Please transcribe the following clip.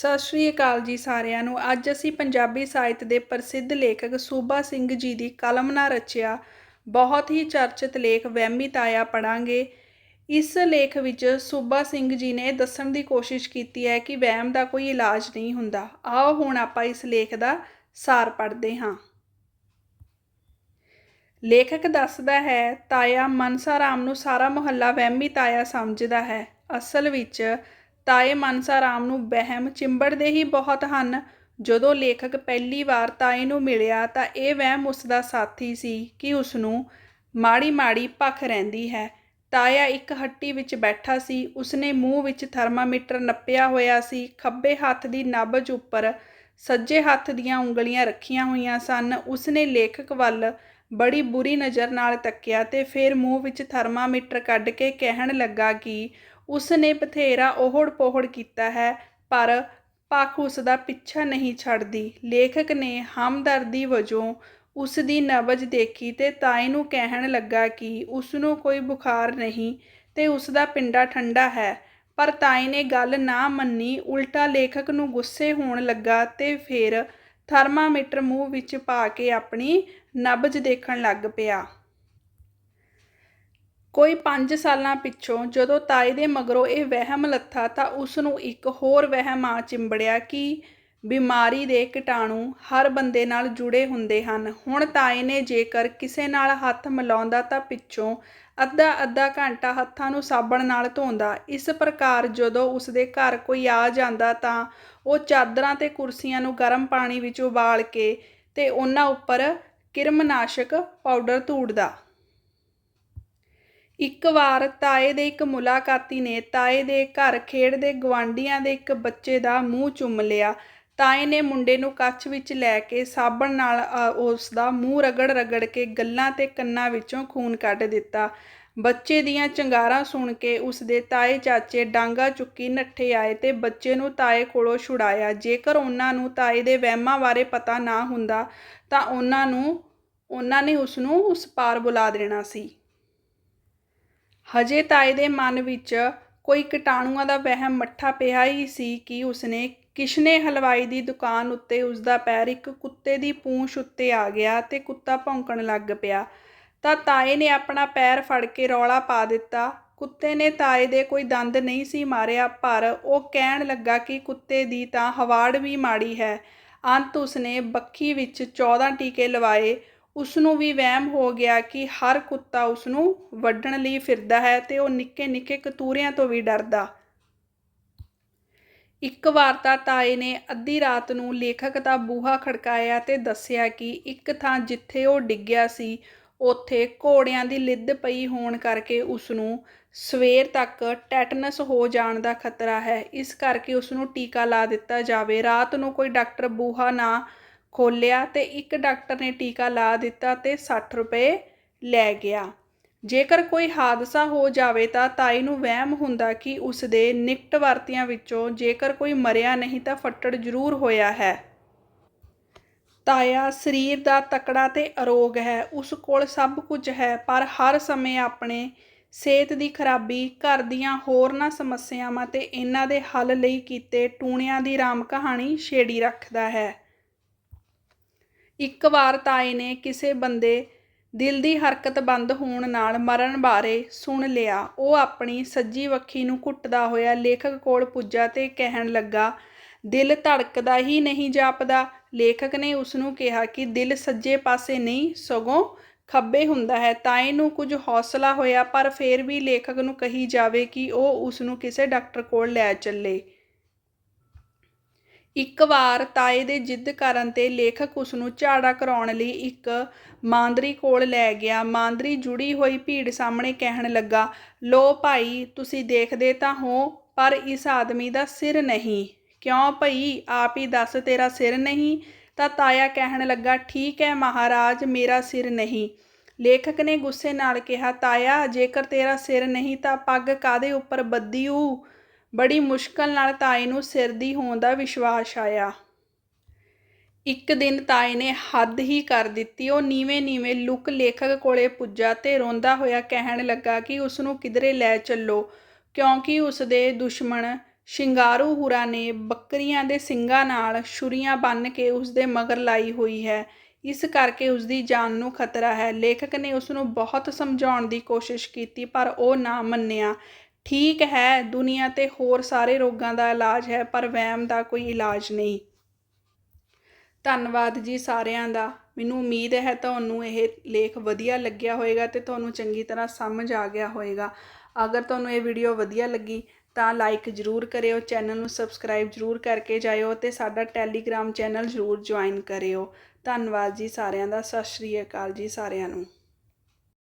ਸਤਿ ਸ਼੍ਰੀ ਅਕਾਲ ਜੀ ਸਾਰਿਆਂ ਨੂੰ। ਅੱਜ ਅਸੀਂ ਪੰਜਾਬੀ ਸਾਹਿਤ ਦੇ ਪ੍ਰਸਿੱਧ ਲੇਖਕ ਸੂਬਾ ਸਿੰਘ ਜੀ ਦੀ ਕਲਮ ਨਾਲ ਰਚਿਆ, ਬਹੁਤ ਹੀ ਚਰਚਿਤ ਲੇਖ ਵਹਿਮੀ ਤਾਇਆ ਪੜਾਂਗੇ ਇਸ ਲੇਖ ਵਿੱਚ ਸੂਬਾ ਸਿੰਘ ਜੀ ਨੇ ਦੱਸਣ ਦੀ ਕੋਸ਼ਿਸ਼ ਕੀਤੀ ਹੈ ਕਿ ਵਹਿਮ ਦਾ ਕੋਈ ਇਲਾਜ ਨਹੀਂ ਹੁੰਦਾ। ਆਓ ਹੁਣ ਆਪਾਂ ਇਸ ਲੇਖ ਦਾ ਸਾਰ ਪੜ੍ਹਦੇ ਹਾਂ। ਲੇਖਕ ਦੱਸਦਾ ਹੈ, ਤਾਇਆ ਮਨਸਾ ਰਾਮ ਨੂੰ ਸਾਰਾ ਮੁਹੱਲਾ ਵਹਿਮੀ ਤਾਇਆ ਸਮਝਦਾ ਹੈ। ਅਸਲ ਵਿੱਚ ਤਾਏ ਮਨਸਾ ਰਾਮ ਨੂੰ ਵਹਿਮ ਚਿੰਬੜਦੇ ਹੀ ਬਹੁਤ ਹਨ। ਜਦੋਂ ਲੇਖਕ ਪਹਿਲੀ ਵਾਰ ਤਾਏ ਨੂੰ ਮਿਲਿਆ ਤਾਂ ਇਹ ਵਹਿਮ ਉਸ ਦਾ ਸਾਥੀ ਸੀ ਕਿ ਉਸ ਨੂੰ ਮਾੜੀ ਮਾੜੀ ਭੱਖ ਰਹਿੰਦੀ ਹੈ। ਤਾਇਆ ਇੱਕ ਹੱਟੀ ਵਿੱਚ ਬੈਠਾ ਸੀ। ਉਸਨੇ ਮੂੰਹ ਵਿੱਚ ਥਰਮਾਮੀਟਰ ਨੱਪਿਆ ਹੋਇਆ ਸੀ। ਖੱਬੇ ਹੱਥ ਦੀ ਨਬਜ ਉੱਪਰ ਸੱਜੇ ਹੱਥ ਦੀਆਂ ਉਂਗਲੀਆਂ ਰੱਖੀਆਂ ਹੋਈਆਂ ਸਨ। ਉਸਨੇ ਲੇਖਕ ਵੱਲ ਬੜੀ ਬੁਰੀ ਨਜ਼ਰ ਨਾਲ ਤੱਕਿਆ ਤੇ ਫਿਰ ਮੂੰਹ ਵਿੱਚ ਥਰਮਾਮੀਟਰ ਕੱਢ ਕੇ ਕਹਿਣ ਲੱਗਾ ਕਿ ਉਸ ਨੇ ਬਥੇਰਾ ਓਹੜ ਪੋਹੜ ਕੀਤਾ ਹੈ, ਪਰ ਭਖ ਉਸ ਦਾ ਪਿੱਛਾ ਨਹੀਂ ਛੱਡਦੀ। ਲੇਖਕ ਨੇ ਹਮਦਰਦੀ ਵਜੋਂ ਉਸ ਦੀ ਨਬਜ ਦੇਖੀ ਤੇ ਤਾਈ ਨੂੰ ਕਹਿਣ ਲੱਗਾ ਕਿ ਉਸ ਨੂੰ ਕੋਈ ਬੁਖਾਰ ਨਹੀਂ ਤੇ ਉਸ ਦਾ ਪਿੰਡਾ ਠੰਡਾ ਹੈ। ਪਰ ਤਾਈ ਨੇ ਗੱਲ ਨਾ ਮੰਨੀ, ਉਲਟਾ ਲੇਖਕ ਨੂੰ ਗੁੱਸੇ ਹੋਣ ਲੱਗਾ ਤੇ ਫਿਰ ਥਰਮਾਮੀਟਰ ਮੂੰਹ ਵਿੱਚ ਪਾ ਕੇ ਆਪਣੀ ਨਬਜ ਦੇਖਣ ਲੱਗ ਪਿਆ। ਕੋਈ 5 ਸਾਲਾਂ ਪਿੱਛੋਂ ਜਦੋਂ ਤਾਏ ਦੇ ਮਗਰੋਂ ਇਹ ਵਹਿਮ ਲੱਥਾ ਤਾਂ ਉਸ ਨੂੰ ਇੱਕ ਹੋਰ ਵਹਿਮ ਆ ਚਿੰਬੜਿਆ ਕਿ ਬਿਮਾਰੀ ਦੇ ਕੀਟਾਣੂ ਹਰ ਬੰਦੇ ਨਾਲ ਜੁੜੇ ਹੁੰਦੇ ਹਨ। ਹੁਣ ਤਾਏ ਨੇ ਜੇਕਰ ਕਿਸੇ ਨਾਲ ਹੱਥ ਮਿਲਾਉਂਦਾ ਤਾਂ ਪਿੱਛੋਂ ਅੱਧਾ ਅੱਧਾ ਘੰਟਾ ਹੱਥਾਂ ਨੂੰ ਸਾਬਣ ਨਾਲ ਧੋਂਦਾ। ਇਸ ਪ੍ਰਕਾਰ ਜਦੋਂ ਉਸ ਦੇ ਘਰ ਕੋਈ ਆ ਜਾਂਦਾ ਤਾਂ ਉਹ ਚਾਦਰਾਂ ਤੇ ਕੁਰਸੀਆਂ ਨੂੰ ਗਰਮ ਪਾਣੀ ਵਿੱਚ ਉਬਾਲ ਕੇ ਤੇ ਉਹਨਾਂ ਉੱਪਰ ਕਿਰਮਨਾਸ਼ਕ ਪਾਊਡਰ ਧੂੜਦਾ। ਇੱਕ ਵਾਰ ਤਾਏ ਦੇ ਇੱਕ ਮੁਲਾਕਾਤੀ ਨੇ ਤਾਏ ਦੇ ਘਰ ਖੇਡਦੇ ਗਵਾਂਡੀਆਂ ਦੇ ਇੱਕ ਬੱਚੇ ਦਾ ਮੂੰਹ ਚੁੰਮ ਲਿਆ। ਤਾਏ ਨੇ ਮੁੰਡੇ ਨੂੰ ਕੱਛ ਵਿੱਚ ਲੈ ਕੇ ਸਾਬਣ ਨਾਲ ਉਸ ਦਾ ਮੂੰਹ ਰਗੜ ਰਗੜ ਕੇ ਗੱਲਾਂ ਤੇ ਕੰਨਾਂ ਵਿੱਚੋਂ ਖੂਨ ਕੱਢ ਦਿੱਤਾ। ਬੱਚੇ ਦੀਆਂ ਚੰਗਾਰਾਂ ਸੁਣ ਕੇ ਉਸ ਦੇ ਤਾਏ ਚਾਚੇ ਡਾਂਗਾ ਚੁੱਕੀ ਨੱਠੇ ਆਏ ਤੇ ਬੱਚੇ ਨੂੰ ਤਾਏ ਕੋਲੋਂ ਛੁਡਾਇਆ। ਜੇਕਰ ਉਹਨਾਂ ਨੂੰ ਤਾਏ ਦੇ ਵਹਿਮਾਂ ਬਾਰੇ ਪਤਾ ਨਾ ਹੁੰਦਾ ਤਾਂ ਉਹਨਾਂ ਨੂੰ, ਉਹਨਾਂ ਨੇ ਉਸ ਨੂੰ ਉਸ ਪਾਰ ਬੁਲਾ ਦੇਣਾ ਸੀ। ਹਜੇ ਤਾਏ ਦੇ ਮਨ ਵਿੱਚ ਕੋਈ ਕੀਟਾਣੂਆਂ ਦਾ ਵਹਿਮ ਮੱਠਾ ਪਿਆ ਹੀ ਸੀ ਕਿ ਉਸਨੇ ਕਿਸ਼ਨੇ ਹਲਵਾਈ ਦੀ ਦੁਕਾਨ ਉੱਤੇ ਉਸਦਾ ਪੈਰ ਇੱਕ ਕੁੱਤੇ ਦੀ ਪੂੰਛ ਉੱਤੇ ਆ ਗਿਆ ਤੇ ਕੁੱਤਾ ਭੌਂਕਣ ਲੱਗ ਪਿਆ। ਤਾਂ ਤਾਏ ਨੇ ਆਪਣਾ ਪੈਰ ਫੜ ਕੇ ਰੌਲਾ ਪਾ ਦਿੱਤਾ। ਕੁੱਤੇ ਨੇ ਤਾਏ ਦੇ ਕੋਈ ਦੰਦ ਨਹੀਂ ਸੀ ਮਾਰਿਆ, ਪਰ ਉਹ ਕਹਿਣ ਲੱਗਾ ਕਿ ਕੁੱਤੇ ਦੀ ਤਾਂ ਹਵਾੜ ਵੀ ਮਾੜੀ ਹੈ। ਅੰਤ ਉਸਨੇ ਬੱਖੀ ਵਿੱਚ 14 ਟੀਕੇ ਲਵਾਏ। ਉਸ ਨੂੰ ਵੀ ਵਹਿਮ ਹੋ ਗਿਆ ਕਿ ਹਰ ਕੁੱਤਾ ਉਸ ਨੂੰ ਵੱਢਣ ਲਈ ਫਿਰਦਾ ਹੈ ਤੇ ਉਹ ਨਿੱਕੇ ਨਿੱਕੇ ਕਤੂਰਿਆਂ ਤੋਂ ਵੀ ਡਰਦਾ। ਇੱਕ ਵਾਰ ਤਾਂ ਤਾਏ ਨੇ ਅੱਧੀ ਰਾਤ ਨੂੰ ਲੇਖਕ ਦਾ ਬੂਹਾ ਖੜਕਾਇਆ ਤੇ ਦੱਸਿਆ ਕਿ ਇੱਕ ਥਾਂ ਜਿੱਥੇ ਉਹ ਡਿੱਗਿਆ ਸੀ, ਉੱਥੇ ਘੋੜਿਆਂ ਦੀ ਲਿੱਦ ਪਈ ਹੋਣ ਕਰਕੇ ਉਸ ਨੂੰ ਸਵੇਰ ਤੱਕ ਟੈਟਨਸ ਹੋ ਜਾਣ ਦਾ ਖਤਰਾ ਹੈ। ਇਸ ਕਰਕੇ ਉਸ ਨੂੰ ਟੀਕਾ ਲਾ ਦਿੱਤਾ ਜਾਵੇ। ਰਾਤ ਨੂੰ ਕੋਈ ਡਾਕਟਰ ਬੂਹਾ ਨਾ ਖੋਲ੍ਹਿਆ ਅਤੇ ਇੱਕ ਡਾਕਟਰ ਨੇ ਟੀਕਾ ਲਾ ਦਿੱਤਾ ਅਤੇ ਸੱਠ ਰੁਪਏ ਲੈ ਗਿਆ। ਜੇਕਰ ਕੋਈ ਹਾਦਸਾ ਹੋ ਜਾਵੇ ਤਾਂ ਤਾਈ ਨੂੰ ਵਹਿਮ ਹੁੰਦਾ ਕਿ ਉਸ ਦੇ ਨਿਕਟ ਵਰਤੀਆਂ ਵਿੱਚੋਂ ਜੇਕਰ ਕੋਈ ਮਰਿਆ ਨਹੀਂ ਤਾਂ ਫੱਟੜ ਜ਼ਰੂਰ ਹੋਇਆ ਹੈ। ਤਾਇਆ ਸਰੀਰ ਦਾ ਤਕੜਾ ਤੇ ਅਰੋਗ ਹੈ, ਉਸ ਕੋਲ ਸਭ ਕੁਝ ਹੈ, ਪਰ ਹਰ ਸਮੇਂ ਆਪਣੇ ਸਿਹਤ ਦੀ ਖਰਾਬੀ, ਘਰ ਦੀਆਂ ਹੋਰਨਾਂ ਸਮੱਸਿਆਵਾਂ ਤੇ ਇਹਨਾਂ ਦੇ ਹੱਲ ਲਈ ਕੀਤੇ ਟੂਣਿਆਂ ਦੀ ਰਾਮ ਕਹਾਣੀ ਛੇੜੀ ਰੱਖਦਾ ਹੈ। ਇੱਕ ਵਾਰ ਤਾਏ ਨੇ ਕਿਸੇ ਬੰਦੇ ਦਿਲ ਦੀ ਹਰਕਤ ਬੰਦ ਹੋਣ ਨਾਲ ਮਰਨ ਬਾਰੇ ਸੁਣ ਲਿਆ। ਉਹ ਆਪਣੀ ਸੱਜੀ ਵੱਖੀ ਨੂੰ ਘੁੱਟਦਾ ਹੋਇਆ ਲੇਖਕ ਕੋਲ ਪੁੱਜਾ ਤੇ ਕਹਿਣ ਲੱਗਾ, ਦਿਲ ਧੜਕਦਾ ਹੀ ਨਹੀਂ ਜਾਪਦਾ। ਲੇਖਕ ਨੇ ਉਸ ਨੂੰ ਕਿਹਾ ਕਿ ਦਿਲ ਸੱਜੇ ਪਾਸੇ ਨਹੀਂ, ਸਗੋਂ ਖੱਬੇ ਹੁੰਦਾ ਹੈ। ਤਾਏ ਨੂੰ ਕੁਝ ਹੌਸਲਾ ਹੋਇਆ, ਪਰ ਫਿਰ ਵੀ ਲੇਖਕ ਨੂੰ ਕਹੀ ਜਾਵੇ ਕਿ ਉਹ ਉਸ ਨੂੰ ਕਿਸੇ ਡਾਕਟਰ ਕੋਲ ਲੈ ਚੱਲੇ। ਇੱਕ ਵਾਰ ਤਾਏ ਦੇ ਜਿੱਦ ਕਰਨ ਤੇ ਲੇਖਕ ਉਸ ਨੂੰ ਝਾੜਾ ਕਰਾਉਣ ਲਈ ਇੱਕ ਮਾਂਦਰੀ ਕੋਲ ਲੈ ਗਿਆ। ਮਾਂਦਰੀ ਜੁੜੀ ਹੋਈ ਭੀੜ ਸਾਹਮਣੇ ਕਹਿਣ ਲੱਗਾ, ਲੋ ਭਾਈ, ਤੁਸੀਂ ਦੇਖਦੇ ਤਾਂ ਹੋ, ਪਰ ਇਸ ਆਦਮੀ ਦਾ ਸਿਰ ਨਹੀਂ। ਕਿਉਂ ਭਈ? ਆਪ ਹੀ ਦੱਸ, ਤੇਰਾ ਸਿਰ ਨਹੀਂ? ਤਾਂ ਤਾਇਆ ਕਹਿਣ ਲੱਗਾ, ਠੀਕ ਹੈ ਮਹਾਰਾਜ, ਮੇਰਾ ਸਿਰ ਨਹੀਂ। ਲੇਖਕ ਨੇ ਗੁੱਸੇ ਨਾਲ ਕਿਹਾ, ਤਾਇਆ, ਜੇਕਰ ਤੇਰਾ ਸਿਰ ਨਹੀਂ ਤਾਂ ਪੱਗ ਕਾਦੇ ਉੱਪਰ ਬੱਦੀ ਊ ਬੜੀ ਮੁਸ਼ਕਲ ਨਾਲ ਤਾਏ ਨੂੰ ਸਿਰ ਦੀ ਹੋਣ ਦਾ ਵਿਸ਼ਵਾਸ ਆਇਆ। ਇੱਕ ਦਿਨ ਤਾਏ ਨੇ ਹੱਦ ਹੀ ਕਰ ਦਿੱਤੀ। ਉਹ ਨੀਵੇਂ ਨੀਵੇਂ ਲੁਕ ਲੇਖਕ ਕੋਲੇ ਪੁੱਜਾ ਤੇ ਰੋਂਦਾ ਹੋਇਆ ਕਹਿਣ ਲੱਗਾ ਕਿ ਉਸ ਨੂੰ ਕਿਧਰੇ ਲੈ ਚੱਲੋ, ਕਿਉਂਕਿ ਉਸ ਦੇ ਦੁਸ਼ਮਣ ਸ਼ਿੰਗਾਰੂ ਹੁਰਾ ਨੇ ਬੱਕਰੀਆਂ ਦੇ ਸਿੰਗਾਂ ਨਾਲ ਛੁਰੀਆਂ ਬੰਨ੍ਹ ਕੇ ਉਸ ਦੇ ਮਗਰ ਲਾਈ ਹੋਈ ਹੈ। ਇਸ ਕਰਕੇ ਉਸ ਦੀ ਜਾਨ ਨੂੰ ਖਤਰਾ ਹੈ। ਲੇਖਕ ਨੇ ਉਸ ਨੂੰ ਬਹੁਤ ਸਮਝਾਉਣ ਦੀ ਕੋਸ਼ਿਸ਼ ਕੀਤੀ, ਪਰ ਉਹ ਨਾ ਮੰਨਿਆ। ਠੀਕ ਹੈ, ਦੁਨੀਆ 'ਤੇ ਹੋਰ ਸਾਰੇ ਰੋਗਾਂ ਦਾ ਇਲਾਜ ਹੈ, ਪਰ ਵਹਿਮ ਦਾ ਕੋਈ ਇਲਾਜ ਨਹੀਂ। ਧੰਨਵਾਦ ਜੀ ਸਾਰਿਆਂ ਦਾ। ਮੈਨੂੰ ਉਮੀਦ ਹੈ ਤੁਹਾਨੂੰ ਇਹ ਲੇਖ ਵਧੀਆ ਲੱਗਿਆ ਹੋਵੇਗਾ ਤੇ ਤੁਹਾਨੂੰ ਚੰਗੀ ਤਰ੍ਹਾਂ ਸਮਝ ਆ ਗਿਆ ਹੋਵੇਗਾ। ਅਗਰ ਤੁਹਾਨੂੰ ਇਹ ਵੀਡੀਓ ਵਧੀਆ ਲੱਗੀ ਤਾਂ ਲਾਈਕ ਜ਼ਰੂਰ ਕਰਿਓ, ਚੈਨਲ ਨੂੰ ਸਬਸਕ੍ਰਾਈਬ ਜ਼ਰੂਰ ਕਰਕੇ ਜਾਇਓ ਤੇ ਸਾਡਾ ਟੈਲੀਗ੍ਰਾਮ ਚੈਨਲ ਜ਼ਰੂਰ ਜੁਆਇਨ ਕਰਿਓ। ਧੰਨਵਾਦ ਜੀ ਸਾਰਿਆਂ ਦਾ। ਸਤਿ ਸ਼੍ਰੀ ਅਕਾਲ ਜੀ ਸਾਰਿਆਂ ਨੂੰ।